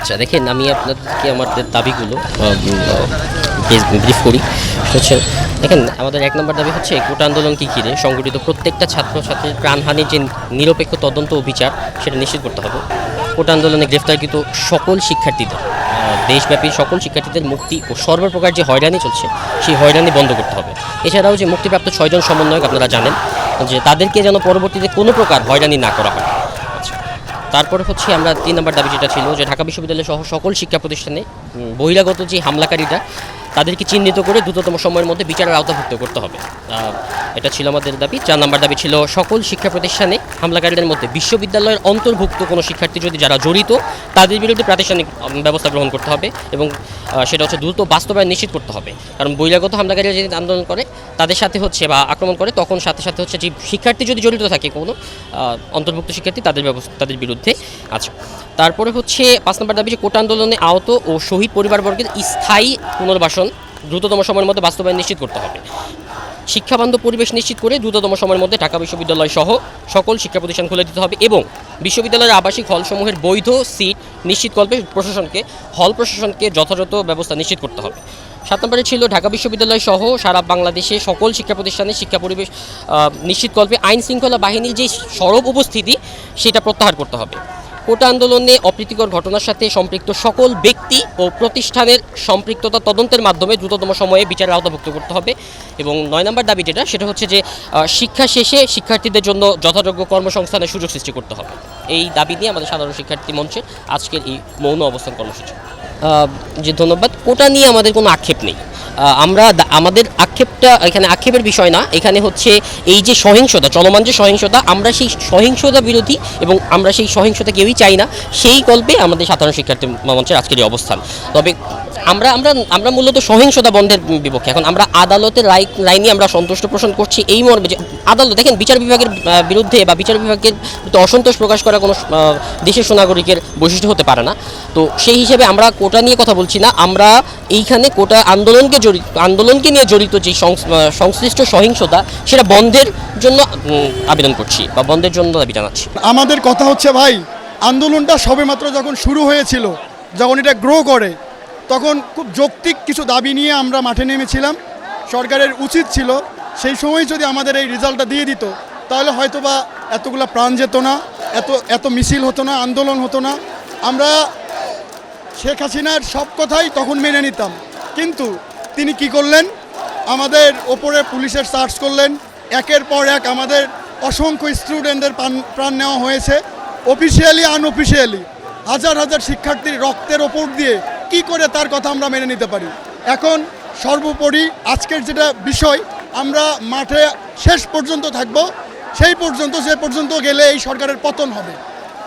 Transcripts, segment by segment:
আচ্ছা দেখেন, আমি আপনাদেরকে আমাদের দাবিগুলো ব্রিফ করি। হচ্ছে, দেখেন, আমাদের এক নম্বর দাবি হচ্ছে, কোটা আন্দোলনকে ঘিরে সংগঠিত প্রত্যেকটা ছাত্রছাত্রীর প্রাণহানির যে নিরপেক্ষ তদন্ত ও বিচার সেটা নিশ্চিত করতে হবে। কোটা আন্দোলনে গ্রেফতারকৃত সকল শিক্ষার্থীদের দেশব্যাপী সকল শিক্ষার্থীদের মুক্তি ও সর্বপ্রকার যে হয়রানি চলছে, সেই হয়রানি বন্ধ করতে হবে। এছাড়াও যে মুক্তিপ্রাপ্ত ছয়জন সমন্বয়ক, আপনারা জানেন, যে তাদেরকে যেন পরবর্তীতে কোনো প্রকার হয়রানি না করা হয়। তারপরে হচ্ছে আমরা তিন নম্বর দাবি যেটা ছিল যে ঢাকা বিশ্ববিদ্যালয় সহ সকল শিক্ষা প্রতিষ্ঠানে বহিরাগত যে হামলাকারীরা তাদেরকে চিহ্নিত করে দ্রুততম সময়ের মধ্যে বিচারের আওতাভুক্ত করতে হবে। এটা ছিল আমাদের দাবি। চার নম্বর দাবি ছিল, সকল শিক্ষা প্রতিষ্ঠানে হামলাকারীদের মধ্যে বিশ্ববিদ্যালয়ের অন্তর্ভুক্ত কোনো শিক্ষার্থী যদি যারা জড়িত, তাদের বিরুদ্ধে প্রাতিষ্ঠানিক ব্যবস্থা গ্রহণ করতে হবে এবং সেটা হচ্ছে দ্রুত বাস্তবায়ন নিশ্চিত করতে হবে। কারণ বহিরাগত হামলাকারীরা যদি আন্দোলন করে, তাদের সাথে হচ্ছে বা আক্রমণ করে, তখন সাথে সাথে হচ্ছে যে শিক্ষার্থী যদি জড়িত থাকে কোনো অন্তর্ভুক্ত শিক্ষার্থী, তাদের ব্যবস্থা, তাদের বিরুদ্ধে আচ্ছা তারপরে হচ্ছে পাঁচ নম্বর দাবি যে কোটা আন্দোলনে আহত ও শহীদ পরিবারবর্গের স্থায়ী পুনর্বাসন দ্রুততম সময়ের মধ্যে বাস্তবায়ন নিশ্চিত করতে হবে। শিক্ষাবান্ধব পরিবেশ নিশ্চিত করে দ্রুততম সময়ের মধ্যে ঢাকা বিশ্ববিদ্যালয় সহ সকল শিক্ষা প্রতিষ্ঠান খুলে দিতে হবে এবং বিশ্ববিদ্যালয়ের আবাসিক হলসমূহের বৈধ সিট নিশ্চিতকল্পে প্রশাসনকে, হল প্রশাসনকে যথাযথ ব্যবস্থা নিশ্চিত করতে হবে। সাত নম্বরে ছিল ঢাকা বিশ্ববিদ্যালয় সহ সারা বাংলাদেশে সকল শিক্ষা প্রতিষ্ঠানে শিক্ষা পরিবেশ নিশ্চিতকল্পে আইন শৃঙ্খলা বাহিনীর যে সরব উপস্থিতি, সেটা প্রত্যাহার করতে হবে। কোটা আন্দোলনে অপ্রীতিকর ঘটনার সাথে সম্পৃক্ত সকল ব্যক্তি ও প্রতিষ্ঠানের সম্পৃক্ততা তদন্তের মাধ্যমে দ্রুততম সময়ে বিচারের আওতাভুক্ত করতে হবে। এবং নয় নম্বর দাবি যেটা, সেটা হচ্ছে যে শিক্ষা শেষে শিক্ষার্থীদের জন্য যথাযোগ্য কর্মসংস্থানের সুযোগ সৃষ্টি করতে হবে। এই দাবি নিয়ে আমাদের সাধারণ শিক্ষার্থী মঞ্চের আজকের এই মৌন অবস্থান কর্মসূচি। যে ধন্যবাদ, ওটা নিয়ে আমাদের কোনো আক্ষেপ নেই। আমরা আমাদের আক্ষেপটা এখানে আক্ষেপের বিষয় না, এখানে হচ্ছে এই যে সহিংসতা, চলমান যে সহিংসতা, আমরা সেই সহিংসতা বিরোধী এবং আমরা সেই সহিংসতা কেউই চাই না, সেই গল্পে আমাদের সাধারণ শিক্ষার্থী মঞ্চের আজকের অবস্থান। তবে আমরা আমরা আমরা মূলত সহিংসতা বন্ধের বিপক্ষে। এখন আমরা আদালতের রায় রায় আমরা সন্তুষ্ট পোষণ করছি এই মর্মে যে আদালত, দেখেন বিচার বিভাগের বিরুদ্ধে বা বিচার বিভাগের অসন্তোষ প্রকাশ করা কোনো দেশের সুনাগরিকের বৈশিষ্ট্য হতে পারে না। তো সেই হিসেবে আমরা কোটা নিয়ে কথা বলছি না। আমরা এইখানে কোটা আন্দোলনকে জড়িত, আন্দোলনকে নিয়ে জড়িত যে সংশ্লিষ্ট সহিংসতা, সেটা বন্ধের জন্য আবেদন করছি বা বন্ধের জন্য দাবি জানাচ্ছি। আমাদের কথা হচ্ছে, ভাই, আন্দোলনটা সবেমাত্র যখন শুরু হয়েছিল, যখন এটা গ্রো করে তখন খুব যৌক্তিক কিছু দাবি নিয়ে আমরা মাঠে নেমেছিলাম। সরকারের উচিত ছিল সেই সময় যদি আমাদের এই রেজাল্টটা দিয়ে দিত, তাহলে হয়তো বা এতগুলো প্রাণ যেত না, এত এত মিছিল হতো না, আন্দোলন হতো না। আমরা শেখ হাসিনার সব কথাই তখন মেনে নিতাম। কিন্তু তিনি কি করলেন? আমাদের ওপরে পুলিশের সার্চ করলেন। একের পর এক আমাদের অসংখ্য স্টুডেন্টদের প্রাণ নেওয়া হয়েছে। অফিসিয়ালি, আনঅফিসিয়ালি হাজার হাজার শিক্ষার্থীর রক্তের ওপর দিয়ে কি করে তার কথা আমরা মেনে নিতে পারি? এখন সর্বোপরি আজকের যেটা বিষয়, আমরা মাঠে শেষ পর্যন্ত থাকব। সেই পর্যন্ত, সে পর্যন্ত গেলে এই সরকারের পতন হবে।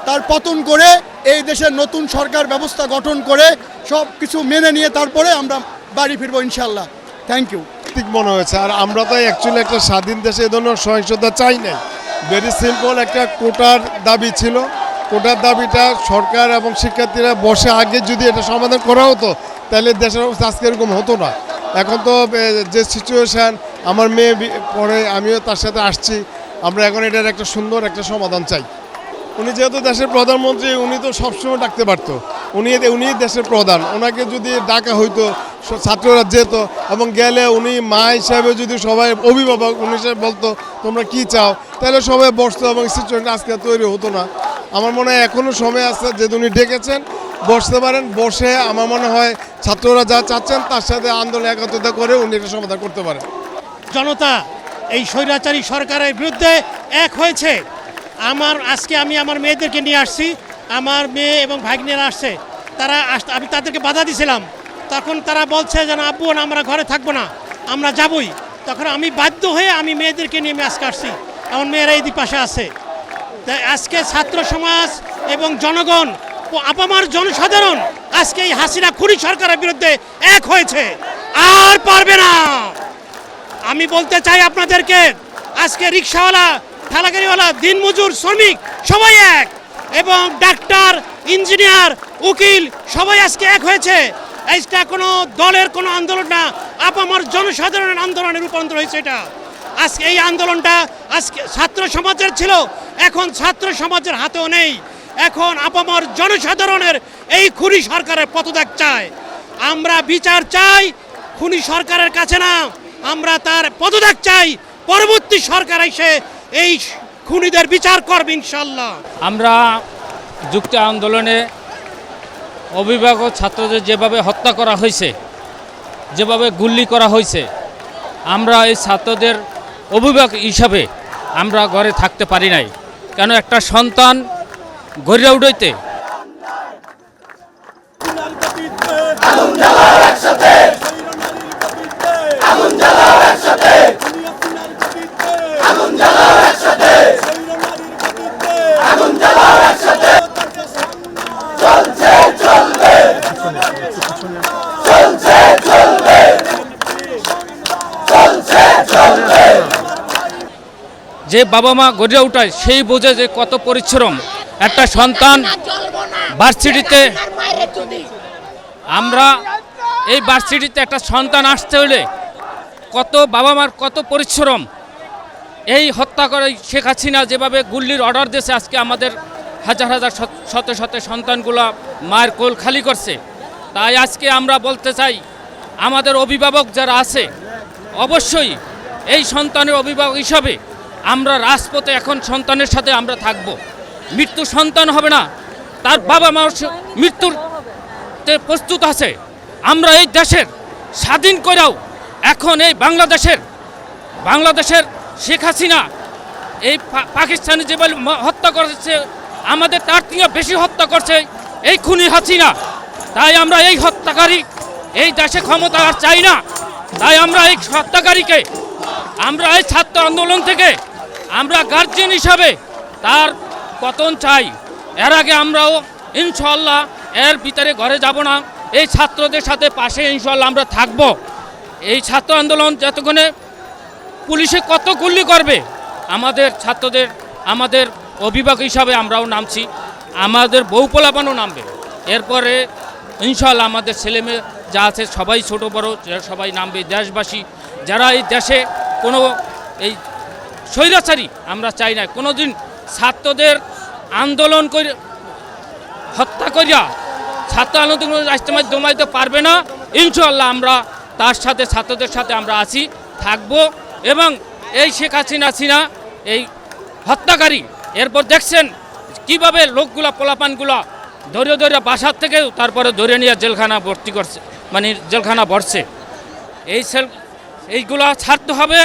তার পতন করে এই দেশের নতুন সরকার ব্যবস্থা গঠন করে সব কিছু মেনে নিয়ে তারপরে আমরা বাড়ি ফিরবো ইনশাল্লাহ থ্যাংক ইউ ঠিক মনে হয়েছে। আর আমরা তো অ্যাকচুয়ালি একটা স্বাধীন দেশে এই ধরনের সহিংসতা চাই নাই। ভেরি সিম্পল একটা কোটার দাবি ছিল। কোটার দাবিটা সরকার এবং শিক্ষার্থীরা বসে আগে যদি এটা সমাধান করা হতো, তাহলে দেশের অবস্থা আজকে এরকম হতো না। এখন তো যে সিচুয়েশান আমার মেয়ে পড়ে, আমিও তার সাথে আসছি। আমরা এখন এটার একটা সুন্দর একটা সমাধান চাই। উনি যেহেতু দেশের প্রধানমন্ত্রী, উনি তো সবসময় ডাকতে পারতো। উনি উনি দেশের প্রধান। ওনাকে যদি ডাকা হইতো ছাত্ররা যেত, এবং গেলে উনি মা হিসাবে যদি সবাই অভিভাবক উনি হিসাবে বলতো, তোমরা কি চাও? তাহলে সবাই বসতো এবং সিচুয়েশন আজকে তৈরি হতো না। আমার মনে হয় এখনও সময় আছে যেহেতু উনি ডেকেছেন, বসতে পারেন, বসে আমার মনে হয় ছাত্ররা যা চাচ্ছেন তার সাথে আন্দোলন একত্রিত করে উনি এটা সমাধান করতে পারেন। জনতা, এই স্বৈরাচারী সরকারের বিরুদ্ধে এক হয়েছে। আমার, আজকে আমি আমার মেয়েদেরকে নিয়ে আসছি। আমার মেয়ে এবং ভাগ্নেরা আসছে। তারা আমি তাদেরকে বাধা দিয়েছিলাম তখন তারা বলছে যেন, আব্বু না আমরা ঘরে থাকব না, আমরা যাবই। তখন আমি বাধ্য হয়ে আমি মেয়েদেরকে নিয়ে আমি আজকে আসছি। আমার মেয়েরা এই পাশে আছে। তাই আজকে ছাত্র সমাজ এবং জনগণ ও আপামার জনসাধারণ আজকে এই হাসিনা খুনি সরকারের বিরুদ্ধে এক হয়েছে। আর পারবে না। আমি বলতে চাই আপনাদেরকে, আজকে রিক্সাওয়ালা, ঠেলাগাড়িওয়ালা, দিনমজুর, শ্রমিক, সবাই এক। এবং ডাক্তার, ইঞ্জিনিয়ার, উকিল, সবাই আজকে এক হয়েছে। এইটা কোনো দলের কোনো আন্দোলন না, আপামর জনসাধারণের আন্দোলনে রূপান্তর হয়েছে এটা। আজকে এই আন্দোলনটা আজকে ছাত্র সমাজের ছিল, এখন ছাত্র সমাজের হাতেও নেই। এখন আপামর জনসাধারণের এই খুনি সরকারের পদত্যাগ চায়। আমরা বিচার চাই, খুনি সরকারের কাছে না, আমরা তার পদত্যাগ চাই। পরবর্তী সরকার এসে এই খুনিদের বিচার করবে ইনশাল্লাহ আমরা যুক্ত আন্দোলনে অভিভাবক ছাত্রদের যেভাবে হত্যা করা হয়েছে, যেভাবে গুল্লি করা হয়েছে, আমরা এই ছাত্রদের অভিভাবক হিসাবে আমরা ঘরে থাকতে পারি নাই। কেন একটা সন্তান গড়ে উঠইতে যে বাবা মা গড়ে উঠায় সেই বোঝে যে কত পরিশ্রম। একটা সন্তান ভার্সিটিতে আমরা এই ভার্সিটিতে একটা সন্তান আসতে হলে কত বাবা মার কত পরিশ্রম। এই হত্যা করে শেখ হাসিনা যেভাবে গুল্লির অর্ডার দিয়েছে, আজকে আমাদের হাজার হাজার শত শত সন্তানগুলো মায়ের কোল খালি করছে। তাই আজকে আমরা বলতে চাই, আমাদের অভিভাবক যারা আছে, অবশ্যই এই সন্তানের অভিভাবক হিসাবে আমরা রাজপথে এখন সন্তানের সাথে আমরা থাকব। মৃত্যু সন্তান হবে না। তার বাবা মা মৃত্যুর প্রস্তুত আছে। আমরা এই দেশের স্বাধীন করেও এখন এই বাংলাদেশের বাংলাদেশের শেখ হাসিনা, এই পাকিস্তানি যে হত্যা করেছে, আমাদের তার থেকে বেশি হত্যা করছে এই খুনি হাসিনা। তাই আমরা এই হত্যাকারী এই দেশে ক্ষমতা আর চাই না। তাই আমরা এই হত্যাকারীকে, আমরা এই ছাত্র আন্দোলন থেকে আমরা গার্জেন হিসাবে তার পতন চাই। এর আগে আমরাও ইনশাল্লাহ এর ভিতরে ঘরে যাব না। এই ছাত্রদের সাথে পাশে ইনশাল্লাহ আমরা থাকব। এই ছাত্র আন্দোলন যতক্ষণে পুলিশে কত গুল্লি করবে, আমাদের ছাত্রদের, আমাদের অভিভাবক হিসাবে আমরাও নামছি, আমাদের বউ পোলাপানও নামবে। এরপরে ইনশাল্লাহ আমাদের ছেলেমেয়ে যা আছে, সবাই ছোট, বড় সবাই নামবে, দেশবাসী, যারা এই দেশে কোনো এই স্বৈরাচারী, আমরা চাই না। কোনো দিন ছাত্রদের আন্দোলন করে হত্যা করিয়া ছাত্র আন্দোলন রাষ্ট্রমায় দমাইতে পারবে না। ইনশাল্লাহ আমরা তার সাথে, ছাত্রদের সাথে আমরা আছি, থাকব এবং এই শেখ হাসিনা, সিনা, এই হত্যাকারী, এরপর দেখছেন কীভাবে লোকগুলা, পোলাপানগুলা ধরে ধরে বাসার থেকে তারপরে ধরে নিয়ে জেলখানা ভর্তি করছে মানে জেলখানা ভরছে। এই সেল, এইগুলা ছাড়তে হবে।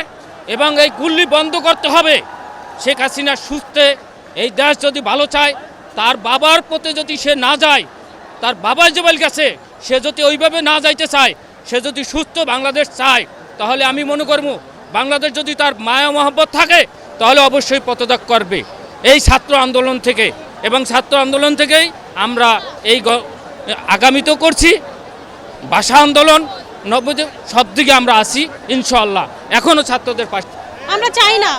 এবং এই গুল্লি বন্ধ করতে হবে। শেখ হাসিনা সুস্থে এই দেশ যদি ভালো চায়, তার বাবার প্রতি যদি সে না যায়, তার বাবার যে বল গেছে, সে যদি ওইভাবে না যাইতে চায়, সে যদি সুস্থ বাংলাদেশ চায়, তাহলে আমি মনে করব, বাংলাদেশ যদি তার মায়া মহব্বত থাকে, তাহলে অবশ্যই পদত্যাগ করবে। এই ছাত্র আন্দোলন থেকে এবং ছাত্র আন্দোলন থেকেই আমরা এই আগামীতেও করছি। ভাষা আন্দোলন নব্বই সব দিকে আমরা আসি ইনশাল্লাহ এখনও ছাত্রদের পাশে। আমরা চাই না।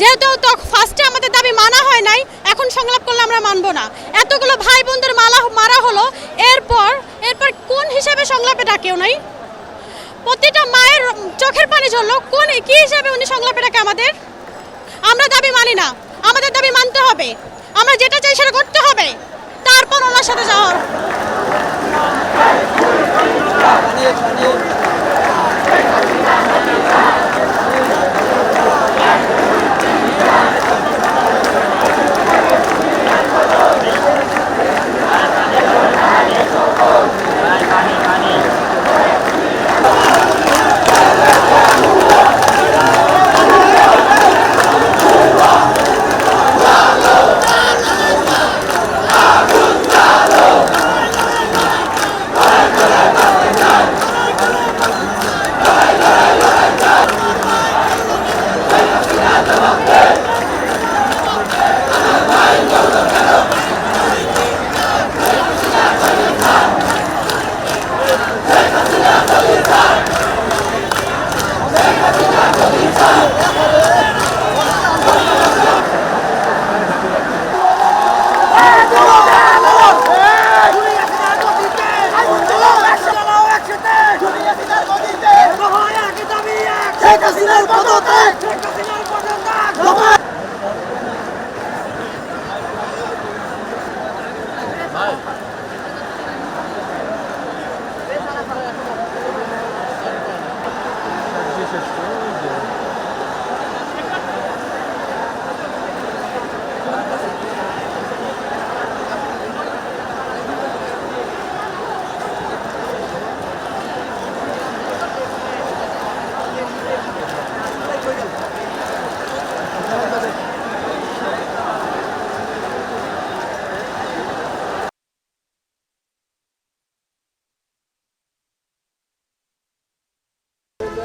যেহেতু তো ফার্স্টে আমাদের দাবি মানা হয় নাই, এখন সংলাপ করলে আমরা মানবো না। এতগুলো ভাই বোনদের মালা মারা হলো, এরপর এরপর কোন হিসাবে সংলাপে ডাকেও নাই? প্রতিটা মায়ের চোখের পানি ঝরলো, কোন কি হিসাবে উনি সংলাপে ডাকে আমাদের? আমরা দাবি মানি না। আমাদের দাবি মানতে হবে। আমরা যেটা চাই সেটা করতে হবে। তারপর ওনার সাথে যাওয়ার শেখ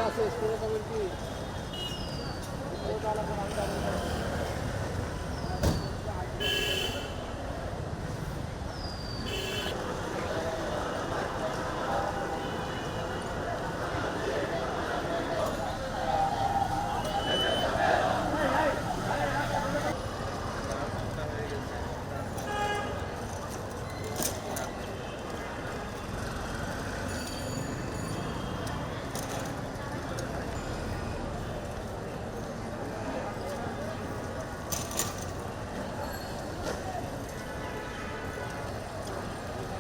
আছে স্কুলে যাবেন কি